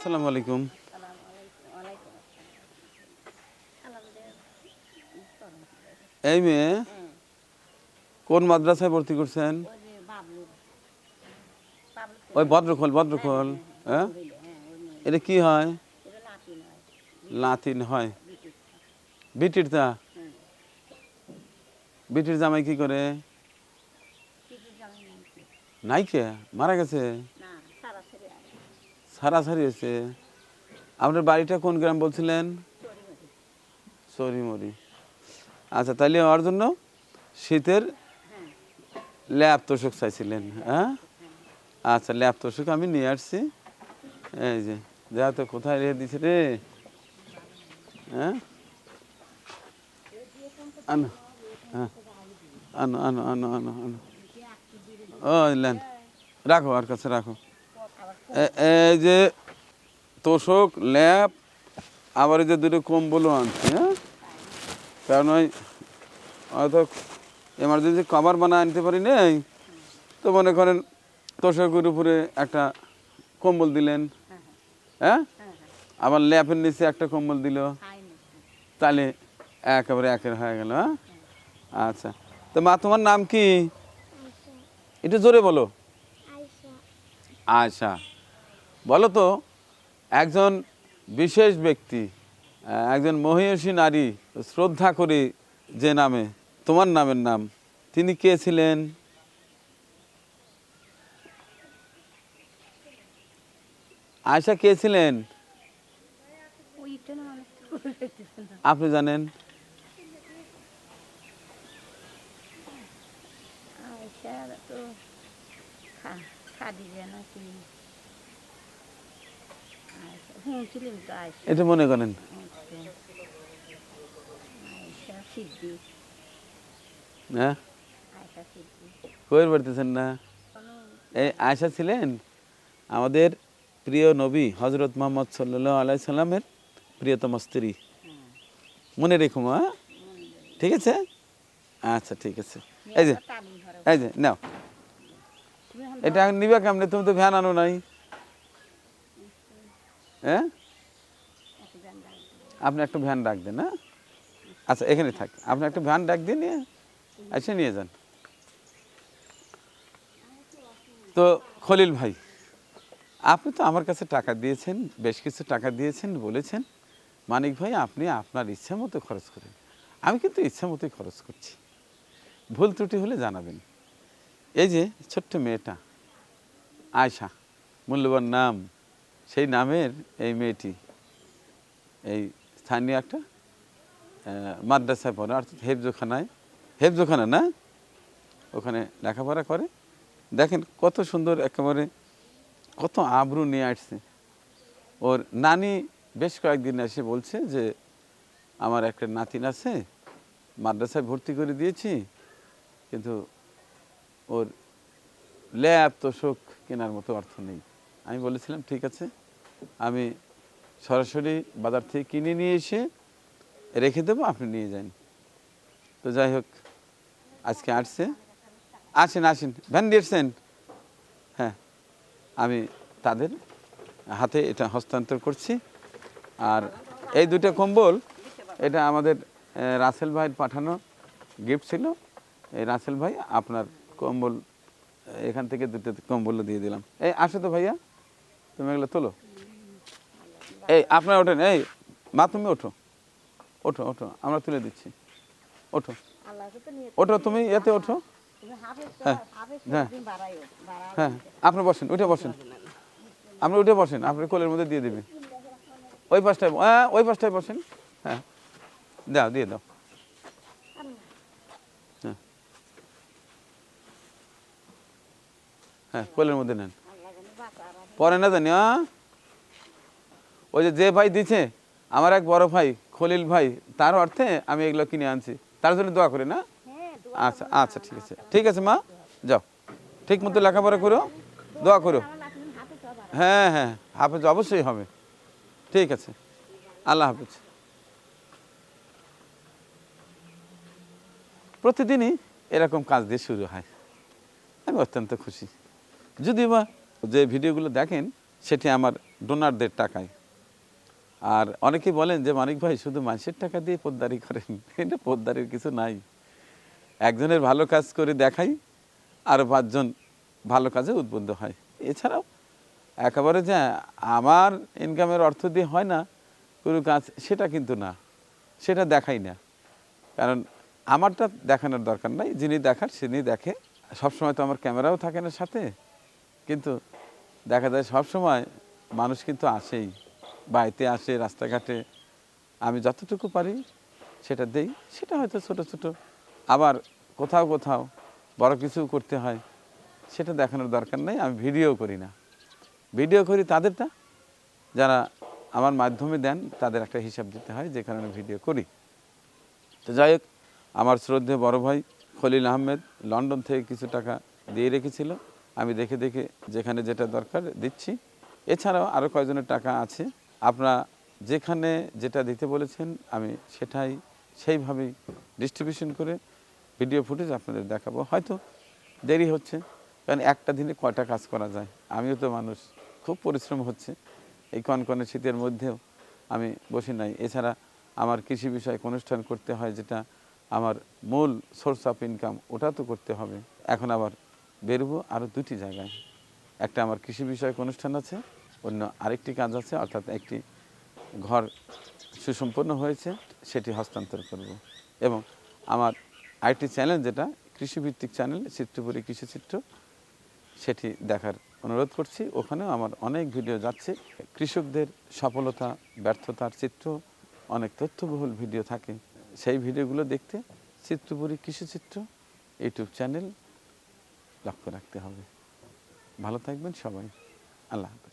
আসসালামু আলাইকুম। এই মেয়ে, কোন মাদ্রাসায় ভর্তি করছেন? ওই ভদ্রখোল ভদ্রখোল হ্যাঁ? এটা কি হয়? লাতিন হয়। বিটির তা? বিটির জামাই কি করে? নাই কে মারা গেছে? সারাসারি হয়েছে। আপনার বাড়িটা কোন গ্রাম বলছিলেন? সরিমরি। আচ্ছা তাহলে আমার জন্য শীতের ল্যাব তোষক চাইছিলেন হ্যাঁ? আচ্ছা ল্যাব তোষক আমি নিয়ে আসছি। এই যে, যা তো কোথায় রেখে দিছে রে? হ্যাঁ? আনো হ্যাঁ। আনো আনো আনো আনো আনো। ও রাখো, আর কাছে রাখো। এই যে তোষক ল্যাপ আবার এই যে দুটো কম্বলও আনছি হ্যাঁ? কারণ ওই হয়তো এমার্জেন্সি কভার বানা আনতে পারি নাই তো মনে করেন তোষকের উপরে একটা কম্বল দিলেন হ্যাঁ? আবার ল্যাপের নিচে একটা কম্বল দিল তাহলে একেবারে একের হয়ে গেল হ্যাঁ? আচ্ছা তো মা তোমার নাম কি? একটু জোরে বলো। আচ্ছা বলো তো একজন বিশেষ ব্যক্তি একজন মহিষী নারী শ্রদ্ধা করি যে নামে, তোমার নামের নাম, তিনি কে ছিলেন? আয়সা কে ছিলেন? আপনি জানেন? শুনছিলাম তো আয়সা এটা মনে করেন। হ্যাঁ? না? এই আয়সা ছিলেন? আমাদের প্রিয় নবী হজরত মোহাম্মদ সাল্লাহ আলাই সাল্লামের প্রিয়তম স্ত্রী। মনে রেখো, মা। ঠিক আছে? আচ্ছা ঠিক আছে। এই যে এই যে, নাও। এটা নিবে কেমনে? তুমি তো ভ্যান আনো নাই। হ্যাঁ? আপনি একটা ভ্যান ডাক দেন হ্যাঁ? আচ্ছা এখানে থাক। আপনি একটা ভ্যান ডাক দিয়ে নিয়ে এসে নিয়ে যান। তো খলিল ভাই আপনি তো আমার কাছে টাকা দিয়েছেন বেশ কিছু টাকা দিয়েছেন বলেছেন। মানিক ভাই আপনি আপনার ইচ্ছা মতো খরচ করেন। আমি কিন্তু ইচ্ছা মতোই খরচ করছি। ভুল ত্রুটি হলে জানাবেন। এই যে ছোট্ট মেয়েটা আয়শা মূল্যবান নাম। সেই নামের এই মেয়েটি, এই স্থানীয় একটা মাদ্রাসায় পড়ে, অর্থাৎ হেফজোখানায়, হেফজোখানা না? ওখানে লেখাপড়া করে। দেখেন কত সুন্দর একেবারে, কত আবরু নিয়ে আসছে। ওর নানি বেশ কয়েকদিন এসে বলছে যে, আমার একটা নাতিন আছে, মাদ্রাসায় ভর্তি করে দিয়েছি, কিন্তু ওর ল্যাব তোষক কেনার মতো অর্থ নেই। আমি বলেছিলাম, ঠিক আছে। আমি সরাসরি বাজার থেকে কিনে নিয়ে এসে রেখে দেবো, আপনি নিয়ে যান। তো যাই হোক, আজকে আসছে। আসেন আসেন ভ্যান দিয়েছেন হ্যাঁ আমি তাদের হাতে এটা হস্তান্তর করছি। আর এই দুটো কম্বল, এটা আমাদের রাসেল ভাইয়ের পাঠানো গিফট ছিল। এই রাসেল ভাই, আপনার কম্বল, এখান থেকে দুটো কম্বল দিয়ে দিলাম। এই, আসো তো ভাইয়া, তুমি এগুলো তোলো। এই আপনারা ওঠেন এই মা তুমি ওঠো। ওঠো ওঠো আমরা তুলে দিচ্ছি। ওঠো। ওঠো তুমি এতে ওঠো। হাফেজ তো হ্যাঁ, হ্যাঁ। হ্যাঁ আপনি বসেন উঠে বসেন। আপনি উঠে বসেন আপনি কোলের মধ্যে দিয়ে দেবেন। ওই পাশটায় হ্যাঁ ওই পাশটায় বসেন। হ্যাঁ দাও দিয়ে দাও। হ্যাঁ। হ্যাঁ কোলের মধ্যে নেন। পরে না জানি হ্যাঁ। ওই যে যে ভাই দিছে আমার এক বড় ভাই খলিল ভাই তার অর্থে আমি এগুলো কিনে আনছি। তার জন্য দোয়া করি না? হ্যাঁ আচ্ছা আচ্ছা ঠিক আছে। ঠিক আছে মা যাও। ঠিক মতো লেখাপড়া করো। দোয়া করো। হ্যাঁ হ্যাঁ হাফেজ অবশ্যই হবে। ঠিক আছে। আল্লাহ হাফেজ। প্রতিদিনই এরকম কাজ দিয়ে শুরু হয়। আমি অত্যন্ত খুশি। যদিও বা যে ভিডিওগুলো দেখেন সেটি আমার ডোনারদের টাকায়। আর অনেকেই বলেন যে, মানিক ভাই, শুধু মানুষের টাকা দিয়ে পোদ্দারি করেন? এটা পোদ্দারির কিছু নাই। একজনের ভালো কাজ করে দেখাই, আর পাঁচজন ভালো কাজে উদ্বুদ্ধ হয়। এছাড়াও একেবারে যে আমার ইনকামের অর্থ দিয়ে হয় না, কোনো কাজ, সেটা কিন্তু না। সেটা দেখাই না। কারণ আমারটা দেখানোর দরকার নাই। যিনি দেখার তিনি দেখে। সবসময় তো আমার ক্যামেরাও থাকে না সাথে। কিন্তু দেখা যায় সবসময় মানুষ কিন্তু আসেই। বাড়িতে আসে, রাস্তাঘাটে, আমি যতটুকু পারি সেটা দেই। সেটা হয়তো ছোট ছোট। আবার কোথাও কোথাও বড় কিছু করতে হয়, সেটা দেখানোর দরকার নেই। আমি ভিডিও করি না। ভিডিও করি তাদেরটা। যারা আমার মাধ্যমে দেন, তাদের একটা হিসাব দিতে হয়, যে কারণে ভিডিও করি। তো যাই হোক, আমার শ্রদ্ধে বড় ভাই খলিল আহমেদ লন্ডন থেকে কিছু টাকা দিয়ে রেখেছিল। আমি দেখে দেখে যেখানে যেটা দরকার দিচ্ছি। এছাড়াও আরও কয়েকজনের টাকা আছে আপনারা যেখানে যেটা দিতে বলেছেন, আমি সেটাই সেইভাবেই ডিস্ট্রিবিউশন করে ভিডিও ফুটেজ আপনাদের দেখাবো। হয়তো দেরি হচ্ছে, কারণ একটা দিনে কয়টা কাজ করা যায়? আমিও তো মানুষ, খুব পরিশ্রম হচ্ছে। এই কনকনে শীতের মধ্যেও আমি বসে নাই। এছাড়া আমার কৃষি বিষয়ক অনুষ্ঠান করতে হয়, যেটা আমার মূল সোর্স অফ ইনকাম ওটা তো করতে হবে। এখন আবার বেরোবো আরও দুটি জায়গায়। একটা আমার কৃষি বিষয়ক অনুষ্ঠান আছে অন্য আরেকটি কাজ আছে, অর্থাৎ একটি ঘর সুসম্পন্ন হয়েছে, সেটি হস্তান্তর করব। এবং আমার আরেকটি চ্যানেল যেটা, কৃষিভিত্তিক চ্যানেল, চিত্রপুরী কৃষিচিত্র সেটি দেখার অনুরোধ করছি। ওখানেও আমার অনেক ভিডিও যাচ্ছে। কৃষকদের সফলতা, ব্যর্থতার চিত্র, অনেক তথ্যবহুল ভিডিও থাকে। সেই ভিডিওগুলো দেখতে চিত্রপুরী কৃষিচিত্র ইউটিউব চ্যানেল লক্ষ্য রাখতে হবে। ভালো থাকবেন সবাই। আল্লাহ হাফেজ।